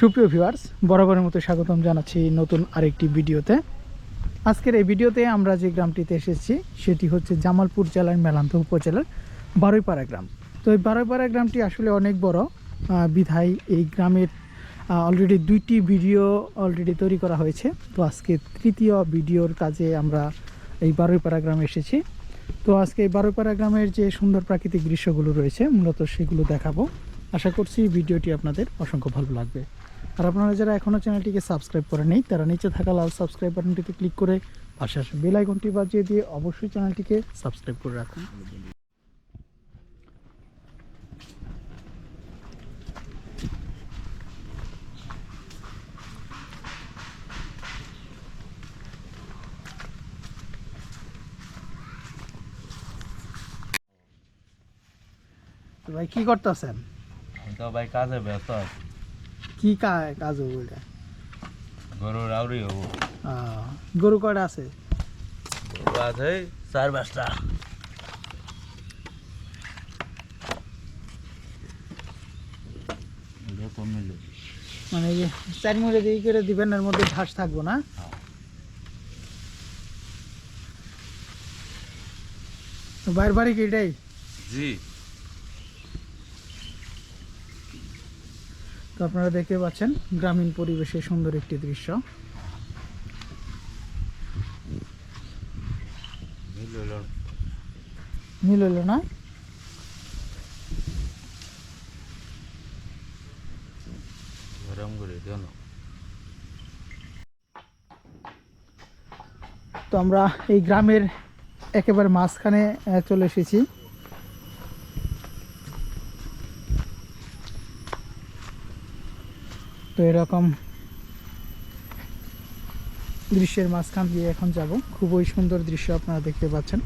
সুপ্রিয় ভিউয়ার্স বরাবরের মতো স্বাগতম জানাচ্ছি নতুন আরেকটি ভিডিওতে। আজকের এই ভিডিওতে আমরা যে গ্রামটিতে এসেছি, সেটি হচ্ছে জামালপুর জেলার মেলান্ত উপজেলার বারুইপাড়া গ্রাম। তো এই বারুইপাড়া গ্রামটি আসলে অনেক বড়। বিধায় এই গ্রামের অলরেডি দুইটি ভিডিও অলরেডি তৈরি করা হয়েছে। তো আজকে তৃতীয় ভিডিওর কাজে আমরা এই বারুইপাড়া গ্রামে এসেছি। তো আজকে এই বারুইপাড়া গ্রামের যে সুন্দর প্রাকৃতিক দৃশ্যগুলো রয়েছে, মূলত সেগুলো দেখাবো। আশা করছি ভিডিওটি আপনাদের অসংখ্য ভালো লাগবে। আর আপনারা যারা এখনও চ্যানেলটিকে সাবস্ক্রাইব করে নেই, তারা নিচে থাকা লাল সাবস্ক্রাইব বাটনটিতে ক্লিক করে পাশে আসা বেল আইকনটি বাজিয়ে দিয়ে অবশ্যই চ্যানেলটিকে সাবস্ক্রাইব করে রাখুন। ভাই, কি করতেছেন? তো ভাই কাজে ব্যস্ত আছি কি কা- কাজ ওইটা গরুর আউরি হব গরু কয়টা আছে গরু আছে চার পাঁচটা এরকম মিলে মানে এই যে চার মুড়ে দিয়ে করে দিবেন এর মধ্যে ঘাস থাকব না? হ্যাঁ। তো বাইর বাড়ি কি এটাই? জি। তো আপনারা দেখতে পাচ্ছেন গ্রামীণ পরিবেশে সুন্দর একটি দৃশ্য। মিল না। হলো তো আমরা এই গ্রামের একেবারে মাঝখানে চলে এসেছি। তো এরকম দৃশ্যের মাঝখান দিয়ে এখন যাব। খুবই সুন্দর দৃশ্য আপনারা দেখতে পাচ্ছেন।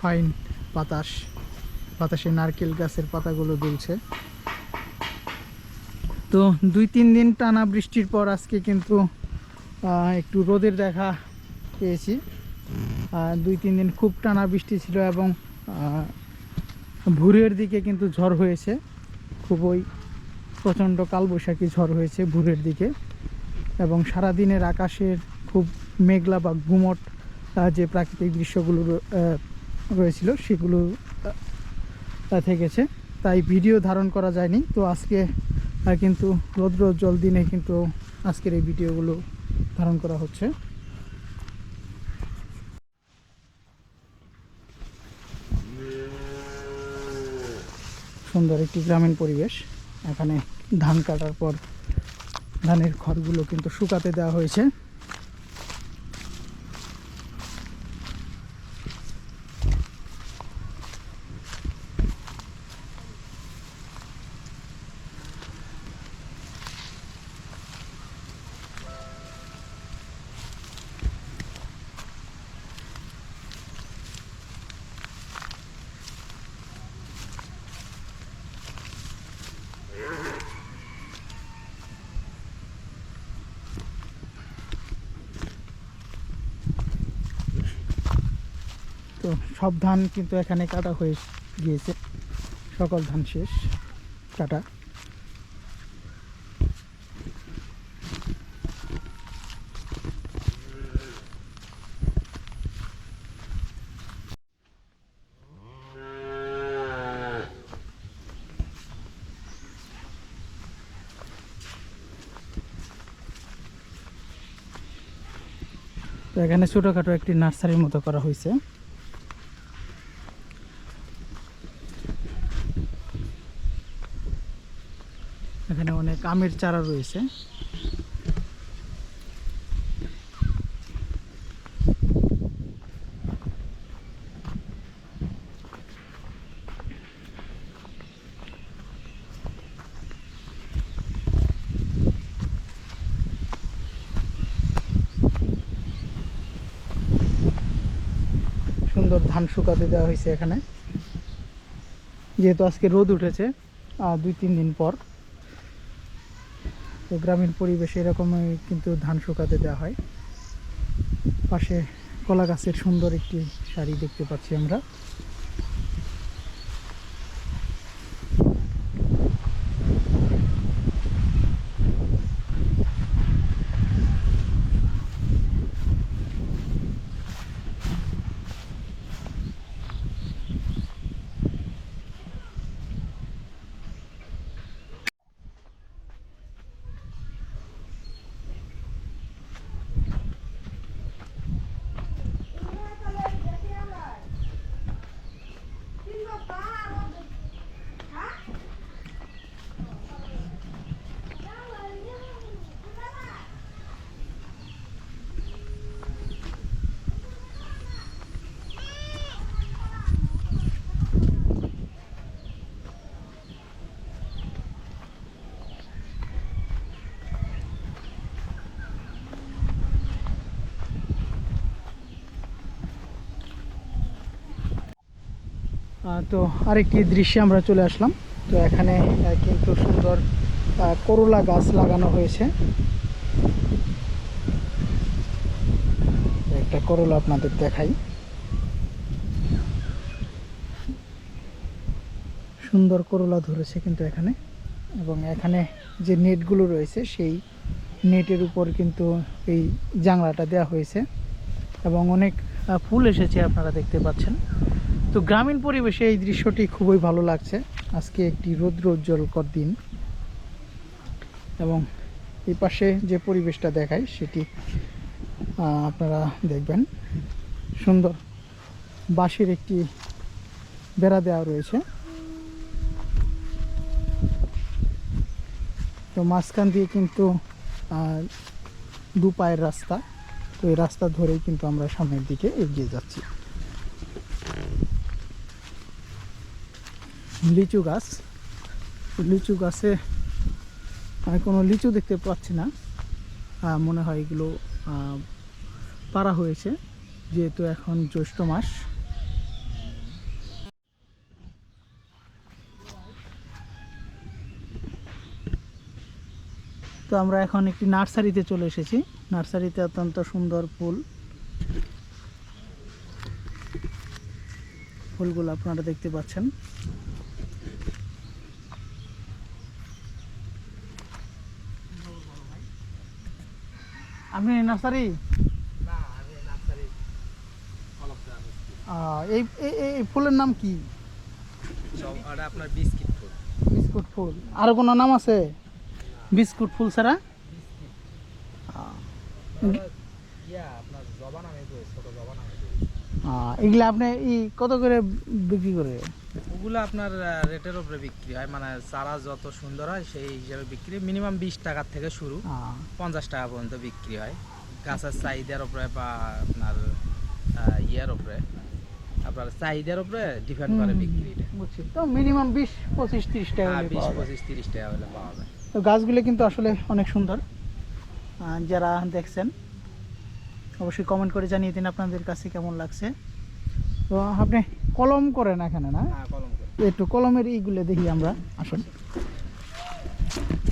ফাইন বাতাস, বাতাসে নারকেল গাছের পাতাগুলো দুলছে। তো দুই তিন দিন টানা বৃষ্টির পর আজকে কিন্তু একটু রোদের দেখা পেয়েছি। দুই তিন দিন খুব টানা বৃষ্টি ছিল এবং ভোরের দিকে কিন্তু ঝড় হয়েছে। খুবই প্রচণ্ড কালবৈশাখী ঝড় হয়েছে ভোরের দিকে এবং সারা দিনের আকাশের খুব মেঘলা বা ঘুমট যে প্রাকৃতিক দৃশ্যগুলো রয়েছিল সেগুলো থেকেছে। তাই ভিডিও ধারণ করা যায়নি। তো আজকে কিন্তু রৌদ্র জল দিনে কিন্তু আজকের এই ভিডিওগুলো ধারণ করা হচ্ছে। সুন্দর একটি গ্রামীণ পরিবেশ। এখানে ধান কাটার পর ধানের খড়গুলো কিন্তু শুকাতে দেওয়া হয়েছে। তো সব ধান কিন্তু এখানে কাটা হয়ে গিয়েছে। সকল ধান শেষ, কাটা। তো এখানে ছোটোখাটো একটি নার্সারির মতো করা হয়েছে এখানে অনেক আমের চারা রয়েছে। সুন্দর ধান শুকাতে দেওয়া হয়েছে এখানে। যেহেতু আজকে রোদ উঠেছে দুই, তিন দিন পর। তো গ্রামীণ পরিবেশে এরকমই কিন্তু ধান শুকাতে দেওয়া হয়। পাশে কলা গাছের সুন্দর একটি শাড়ি দেখতে পাচ্ছি আমরা। তো আরেকটি দৃশ্যে আমরা চলে আসলাম। তো এখানে কিন্তু সুন্দর করলা গাছ লাগানো হয়েছে। একটা করলা আপনাদের দেখাই। সুন্দর করলা ধরেছে কিন্তু এখানে। এবং এখানে যে নেটগুলো রয়েছে, সেই নেটের উপর কিন্তু এই জাংলাটা দেওয়া হয়েছে। এবং অনেক ফুল এসেছে, আপনারা দেখতে পাচ্ছেন। তো গ্রামীণ পরিবেশে এই দৃশ্যটি খুবই ভালো লাগছে। আজকে একটি রৌদ্র উজ্জ্বলকর দিন। এবং এই পাশে যে পরিবেশটা দেখায় সেটি আপনারা দেখবেন। সুন্দর বাঁশের একটি বেড়া দেওয়া রয়েছে। তো মাঝখান দিয়ে কিন্তু দু পায়ের রাস্তা। তো এই রাস্তা ধরেই কিন্তু আমরা সামনের দিকে এগিয়ে যাচ্ছি। লিচু গাছ। লিচু গাছে আমি কোনো লিচু দেখতে পাচ্ছি না। মনে হয় এগুলো পারা হয়েছে, যেহেতু এখন জ্যৈষ্ঠ মাস। তো আমরা এখন একটি নার্সারিতে চলে এসেছি। নার্সারিতে অত্যন্ত সুন্দর ফুল। ফুলগুলো আপনারা দেখতে পাচ্ছেন আপনি নার্সারি? এই ফুলের নাম কি? আপনার বিস্কিট ফুল। বিস্কুট ফুল। আরও কোনো নাম আছে? বিস্কুট ফুল ছাড়া? এগুলা আপনি ই কত করে বিক্রি করে? ওগুলো আপনার রেটের উপরে বিক্রি হয়। মানে চারা যত সুন্দর হয় সেই হিসাবে বিক্রি। মিনিমাম বিশ টাকার থেকে শুরু। পঞ্চাশ টাকা পর্যন্ত বিক্রি হয়। গাছের চাহিদার উপরে বা আপনার ইয়ের উপরে আপনার চাহিদার উপরে ডিপেন্ড করে বিক্রিটা বুঝছি। তো মিনিমাম বিশ পঁচিশ তিরিশ টাকা হ্যাঁ বিশ পঁচিশ তিরিশ টাকা হলে পাওয়া যায়। তো গাছগুলো কিন্তু আসলে অনেক সুন্দর। যারা দেখছেন অবশ্যই কমেন্ট করে জানিয়ে দিন আপনাদের কাছে কেমন লাগছে। তো আপনি কলম করেন এখানে না? হ্যাঁ কলম করে। একটু কলমের এইগুলো দেখি আমরা আসুন।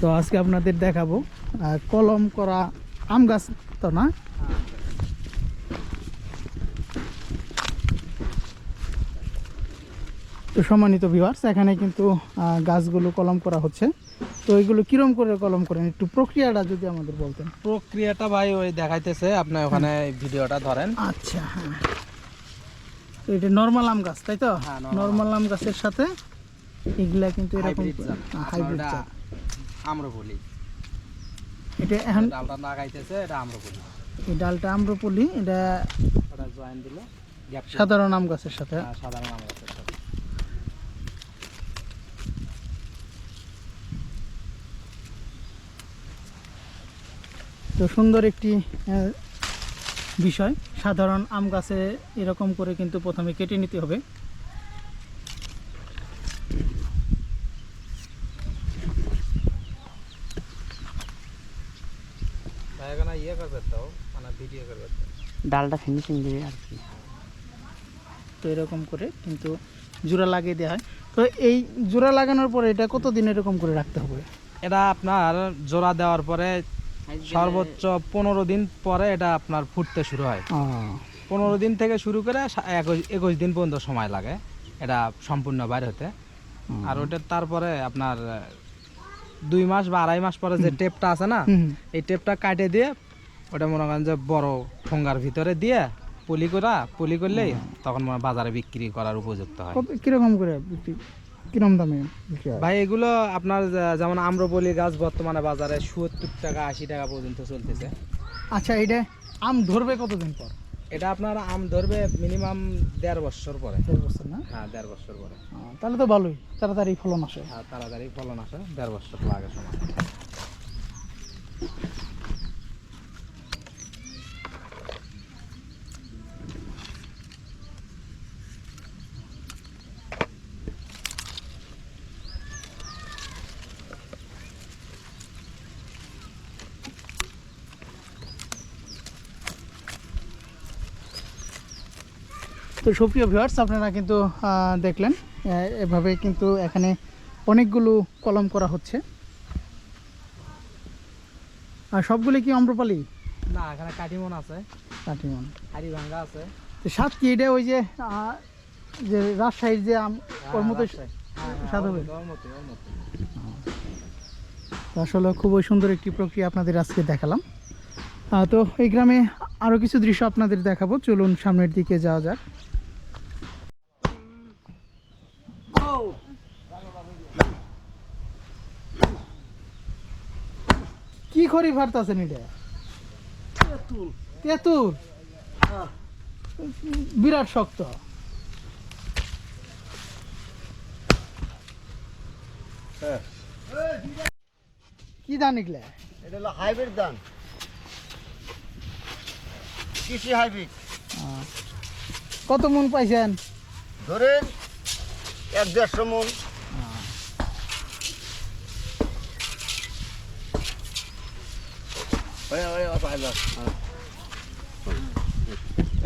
তো আজকে আপনাদের দেখাবো কলম করা আম গাছ তো না হ্যাঁ তো সম্মানিত ভিউয়ার্স এখানে কিন্তু গাছগুলো কলম করা হচ্ছে। তো এগুলো কিরম করে কলম করেন? একটু প্রক্রিয়াটা যদি আমাদের বলতেন। প্রক্রিয়াটা ভাই ওই দেখাইতেছে আপনি ওখানে ভিডিওটা ধরেন। আচ্ছা হ্যাঁ। তো এটা নর্মাল আম গাছ তাই তো? হ্যাঁ, নর্মাল আম। গাছের সাথে এগুলা কিন্তু এরকম হাইব্রিড আমরা বলি এটা এখন ডালটা লাগাইতেছে এটা আমরা বলি এই ডালটা আম্রপলি এটা ওটা জয়েন দিল সাধারণ আম গাছের সাথে। সাধারণ আমরা সাথে। তো সুন্দর একটি বিষয়। সাধারণ আম গাছে এরকম করে কিন্তু প্রথমে কেটে নিতে হবে ভাই এখানে ইয়ে করবে তো মানে ভিডিও করবে তো ডালটা ফিনিশিং দিবে আর কি। তো এরকম করে কিন্তু জোড়া লাগিয়ে দেওয়া হয়। তো এই জোড়া লাগানোর পরে এটা কতদিন এরকম করে রাখতে হবে? এটা আপনার জোড়া দেওয়ার পরে সর্বোচ্চ পনেরো দিন পরে এটা আপনার ফুটতে শুরু হয়। পনেরো দিন থেকে শুরু করে একুশ একুশ দিন পর্যন্ত সময় লাগে এটা সম্পূর্ণ বাইর হতে। আর ওটা তারপরে আপনার দুই মাস বা আড়াই মাস পরে যে টেপটা আছে না এই টেপটা কাটে দিয়ে ওটা মনে করেন যে বড় ঠোঙ্গার ভিতরে দিয়ে পলি করা পলি করলেই তখন মনে বাজারে বিক্রি করার উপযুক্ত হয়। কীরকম করে বিক্রি কিরম দামে ভাই এগুলো আপনার যেমন আম্রপলি গাছ বর্তমানে বাজারে সত্তর টাকা আশি টাকা পর্যন্ত চলতেছে। আচ্ছা এটা আম ধরবে কতদিন পর? এটা আপনার আম ধরবে মিনিমাম দেড় বছর পরে। দেড় বছর না? হ্যাঁ দেড় বছর পরে। তাহলে তো ভালোই তাড়াতাড়ি ফলন আসে। আর তাড়াতাড়ি ফলন আসে দেড় বছর লাগে সময়। তো সুপ্রিয় ভিউয়ার্স আপনারা কিন্তু দেখলেন এভাবে কিন্তু এখানে অনেকগুলো কলম করা হচ্ছে। আর সবগুলি কি অম্রপালি? না এখানে কাটিমন আছে। কাটিমন। হাড়িভাঙ্গা আছে। তো সাত কি এটা ওই যে যে রাজশাহীর যে আম ওর মতো। হ্যাঁ, হ্যাঁ, স্বাদ হবে? আসলে খুবই সুন্দর একটি প্রক্রিয়া আপনাদের আজকে দেখালাম। তো এই গ্রামে আরও কিছু দৃশ্য আপনাদের দেখাবো। চলুন সামনের দিকে যাওয়া যাক। খড়ি ভারতাছেন এটা? তেঁতুল। বিরাট শক্ত। কি দান এগুলা? এটা হলো হাইব্রিড ধান। কৃষি হাইব্রিড। কত মন পাইছেন? ধরেন এক দেড়শো মন।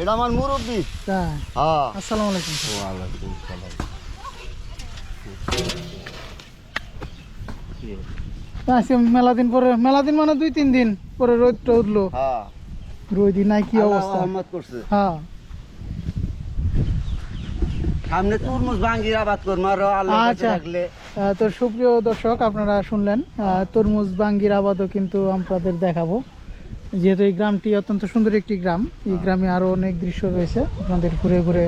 এটা আমার মুরব্বী? হ্যাঁ। আসসালামু আলাইকুম। আজকে মেলা দিন পরে মেলা দিন মানে দুই তিন দিন পরে রোদটা উঠল। হ্যাঁ। নাই কি অবস্থা? হ্যাঁ। সামনে তরমুজ ভাঙ্গির আবাদ করব আরও আচ্ছা। তো সুপ্রিয় দর্শক আপনারা শুনলেন তরমুজ বাঙ্গির আবাদও কিন্তু আপনাদের দেখাবো। যেহেতু এই গ্রামটি অত্যন্ত সুন্দর একটি গ্রাম এই গ্রামে আরও অনেক দৃশ্য রয়েছে। আপনাদের ঘুরে ঘুরে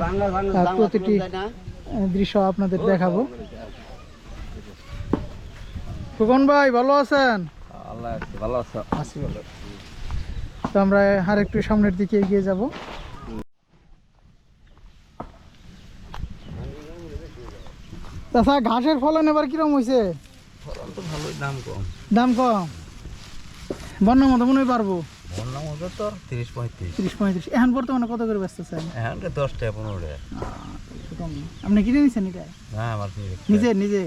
প্রতিটি দৃশ্য আপনাদের দেখাবো। ফুকন ভাই ভালো আছেন? ভালো আছি? ভালো। তো আমরা আর একটু সামনের দিকে এগিয়ে যাব। তাছাড়া ঘাসের ফলন এবার কিরম হয়েছে তো ভালোই দাম কম। দাম কম? বন্যা মতো মনে হয় পারব। তিরিশ পঁয়ত্রিশ। তিরিশ পঁয়ত্রিশ। এখন বর্তমানে কত করে ব্যস্ত চাই এখন দশ টাকা পনেরো টাকা। আপনি কিনে নিছেন এটা? না আমার নিজে নিজে?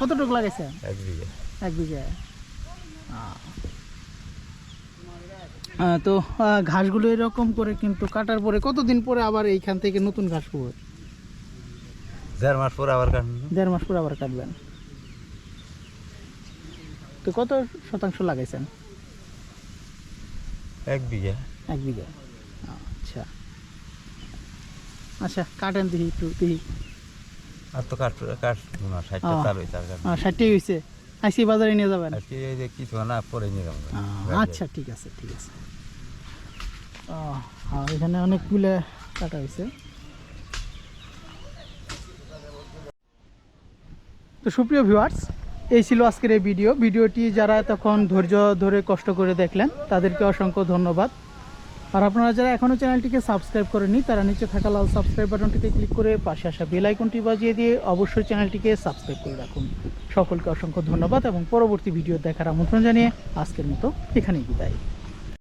কতটুকু লাগাইছেন? এক বিঘে। এক বিঘা। তো ঘাসগুলো এরকম করে কিন্তু কাটার পরে কতদিন পরে আবার এইখান থেকে নতুন ঘাস করবে দেড় মাস পরে আবার কাটুন দেড় মাস পরে আবার কাটবেন। তো কত শতাংশ লাগাইছেন? এক বিঘে। এক বিঘা। আচ্ছা। আচ্ছা কাটেন দেখি একটু দেখি। আর তো কাট কাট না ষাটটা তার হয়েছে বাজারে নিয়ে যাবেন? আজকে এই যে কিছু না পরে নিয়ে যাব। আহ, আচ্ছা ঠিক আছে ঠিক আছে। হ্যাঁ এখানে অনেকগুলো কাটা হয়েছে তো সুপ্রিয় ভিউয়ার্স এই ছিল আজকের এই ভিডিও। ভিডিওটি যারা তখন ধৈর্য ধরে কষ্ট করে দেখলেন, তাদেরকে অসংখ্য ধন্যবাদ। আর আপনারা যারা এখনও চ্যানেলটিকে সাবস্ক্রাইব করেননি, তারা নিচে থাকা লাল সাবস্ক্রাইব বাটনটিতে ক্লিক করে পাশে আসা বেল আইকনটি বাজিয়ে দিয়ে অবশ্যই চ্যানেলটিকে সাবস্ক্রাইব করে রাখুন। সকলকে অসংখ্য ধন্যবাদ এবং পরবর্তী ভিডিও দেখার আমন্ত্রণ জানিয়ে আজকের মতো এখানেই বিদায়।